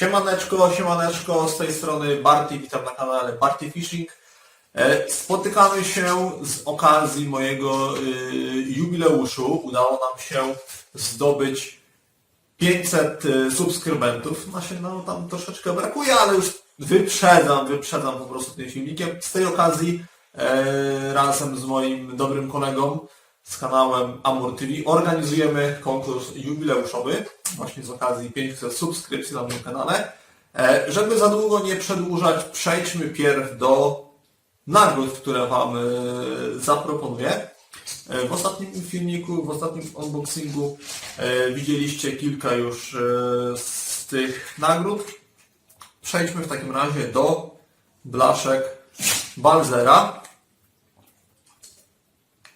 Siemaneczko, siemaneczko, z tej strony Barty, witam na kanale Barty Fishing. E, Spotykamy się z okazji mojego y, jubileuszu. Udało nam się zdobyć 500 y, subskrybentów. Znaczy, no tam troszeczkę brakuje, ale już wyprzedzam, wyprzedzam po prostu tym filmikiem. Z tej okazji e, razem z moim dobrym kolegą z kanałem Amur TV organizujemy konkurs jubileuszowy właśnie z okazji 500 subskrypcji na moim kanale. E, żeby za długo nie przedłużać, przejdźmy pierw do nagród, które Wam e, zaproponuję. E, W ostatnim filmiku, w ostatnim unboxingu widzieliście kilka już z tych nagród. Przejdźmy w takim razie do blaszek Balzera.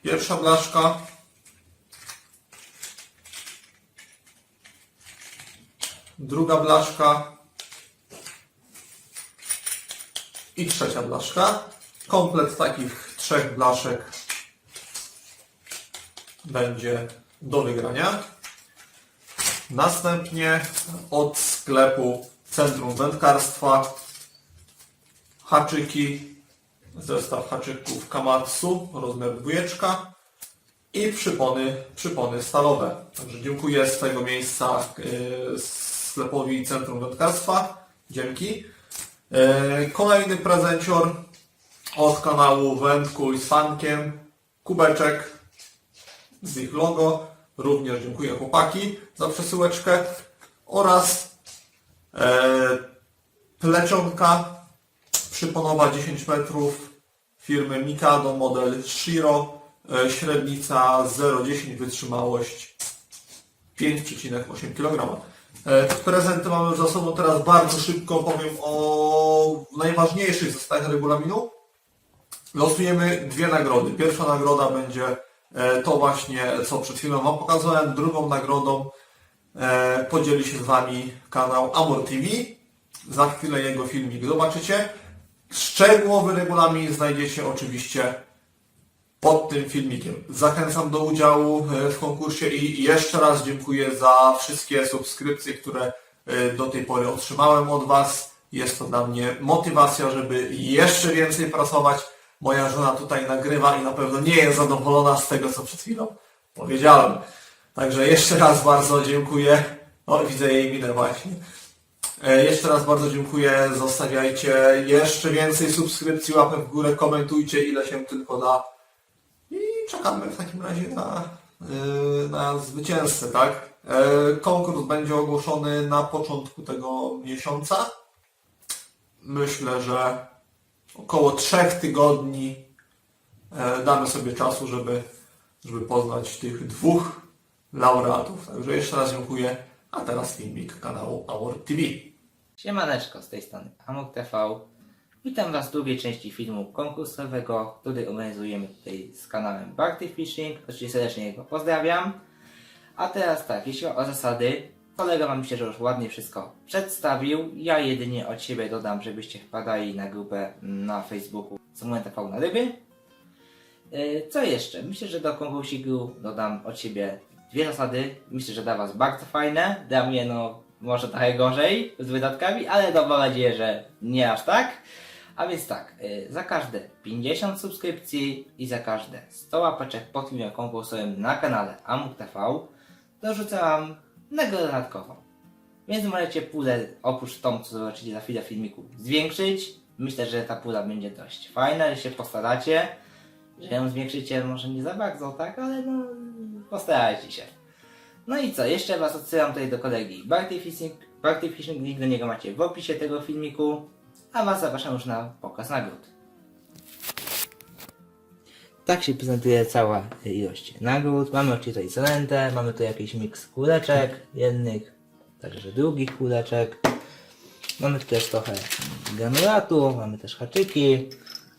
Pierwsza blaszka. Druga blaszka. I trzecia blaszka. Komplet takich trzech blaszek będzie do wygrania. Następnie od sklepu Centrum Wędkarstwa haczyki, zestaw haczyków Kamatsu, rozmiar dwójeczka i przypony, przypony stalowe. Także dziękuję z tego miejsca yy, sklepowi Centrum Wędkarstwa. Dzięki. Yy, Kolejny prezencior od kanału Wędkuj z Fankiem. Kubeczek z ich logo. Również dziękuję chłopaki za przesyłeczkę. Oraz e, plecionka przyponowa 10 metrów firmy Mikado model Shiro. E, średnica 0,10 wytrzymałość 5,8 kg. E, Prezenty mamy już za sobą teraz bardzo szybko powiem o najważniejszych zasadach regulaminu. Losujemy dwie nagrody. Pierwsza nagroda będzie e, to właśnie, co przed chwilą Wam pokazałem. Drugą nagrodą podzieli się z Wami kanał Amor TV. Za chwilę jego filmik zobaczycie. Szczegółowy regulamin znajdziecie oczywiście pod tym filmikiem. Zachęcam do udziału e, w konkursie i jeszcze raz dziękuję za wszystkie subskrypcje, które e, do tej pory otrzymałem od Was. Jest to dla mnie motywacja, żeby jeszcze więcej pracować. Moja żona tutaj nagrywa i na pewno nie jest zadowolona z tego, co przed chwilą powiedziałem. Także jeszcze raz bardzo dziękuję. O, widzę jej minę właśnie. E, Jeszcze raz bardzo dziękuję. Zostawiajcie jeszcze więcej subskrypcji, łapek w górę, komentujcie ile się tylko da. I czekamy w takim razie na, yy, na zwycięzcę, tak? E, Konkurs będzie ogłoszony na początku tego miesiąca. Myślę, że około trzech tygodni e, damy sobie czasu, żeby, żeby poznać tych dwóch laureatów. Także jeszcze raz dziękuję. A teraz filmik kanału Our TV. Siemaneczko, z tej strony Amok TV. Witam Was w drugiej części filmu konkursowego, który organizujemy tutaj z kanałem Barty Fishing. Oczywiście serdecznie go pozdrawiam. A teraz tak, jeśli o zasady, kolega Wam myślę, że już ładnie wszystko przedstawił. Ja jedynie od siebie dodam, żebyście wpadali na grupę na Facebooku Samuel TV na ryby. Yy, Co jeszcze? Myślę, że do konkursiku dodam od siebie dwie zasady. Myślę, że dla Was bardzo fajne. Dla mnie no może trochę gorzej z wydatkami, ale no, mam nadzieję, że nie aż tak. A więc tak, yy, za każde 50 subskrypcji i za każde 100 łapeczek pod filmem konkursowym na kanale Amuk TV dorzucę Wam nagrodę dodatkową. Więc możecie pulę oprócz tą, co zobaczycie za chwilę w filmiku, zwiększyć. Myślę, że ta pula będzie dość fajna, że się postaracie. Że ją zwiększycie może nie za bardzo, tak? Ale no, postarajcie się. No i co, jeszcze Was odsyłam tutaj do kolegi Barty Fishing. Barty Fishing, link do niego macie w opisie tego filmiku. A Was zapraszam już na pokaz nagród. Tak się prezentuje cała ilość nagród. Mamy oczywiście tutaj zanętę, mamy tu jakiś miks kuleczek jednych, także drugich kuleczek. Mamy tu też trochę granulatu, mamy też haczyki,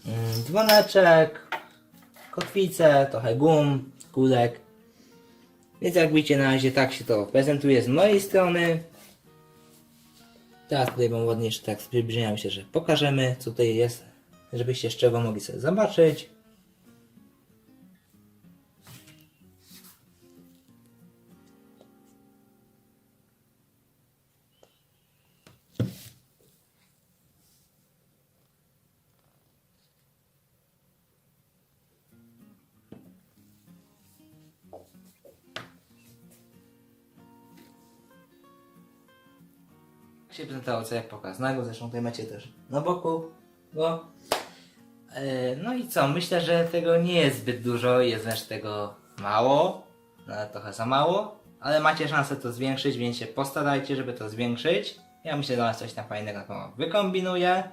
mm, dzwoneczek, kotwicę, trochę gum, kulek. Więc jak widzicie na razie tak się to prezentuje z mojej strony. Teraz tutaj wam ładnie jeszcze tak przybliżeniam się, że pokażemy co tutaj jest, żebyście z czego mogli sobie zobaczyć. Się prezentował całe pokaznego, zresztą tutaj macie też na boku go. E, No i co, myślę, że tego nie jest zbyt dużo, jest wręcz tego mało, nawet trochę za mało, ale macie szansę to zwiększyć, więc się postarajcie, żeby to zwiększyć. Ja myślę, że dla Was coś tam fajnego na pewno wykombinuję.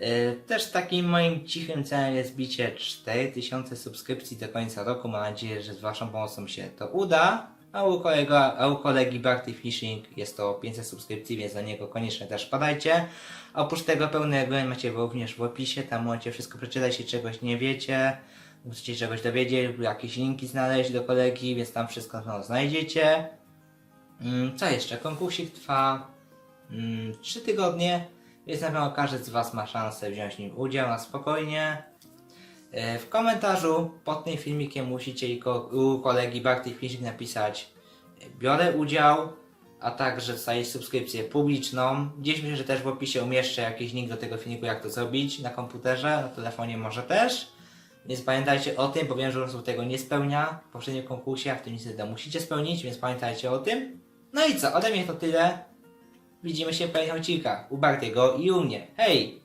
E, Też takim moim cichym celem jest bicie 4000 subskrypcji do końca roku. Mam nadzieję, że z Waszą pomocą się to uda. A u, kolega, a u kolegi Barty Fishing jest to 500 subskrypcji, więc do niego koniecznie też padajcie. Oprócz tego pełny regulamin macie również w opisie, tam możecie wszystko przeczytać, jeśli czegoś nie wiecie, chcecie czegoś dowiedzieć, jakieś linki znaleźć do kolegi, więc tam wszystko na pewno znajdziecie. Mm, Co jeszcze? Konkursik trwa mm, 3 tygodnie, więc na pewno każdy z Was ma szansę wziąć w nim udział na spokojnie. E, W komentarzu pod tym filmikiem musicie u kolegi Barty Fishing napisać e, biorę udział, a także zostawić subskrypcję publiczną. Gdzieś myślę, że też w opisie umieszczę jakiś link do tego filmiku, jak to zrobić na komputerze, na telefonie może też. Więc pamiętajcie o tym, bo wiem, że osób tego nie spełnia w poprzednim konkursie, a w tym niestety musicie spełnić, więc pamiętajcie o tym. No i co, ode mnie to tyle. Widzimy się w kolejnych odcinkach u Bartiego i u mnie. Hej!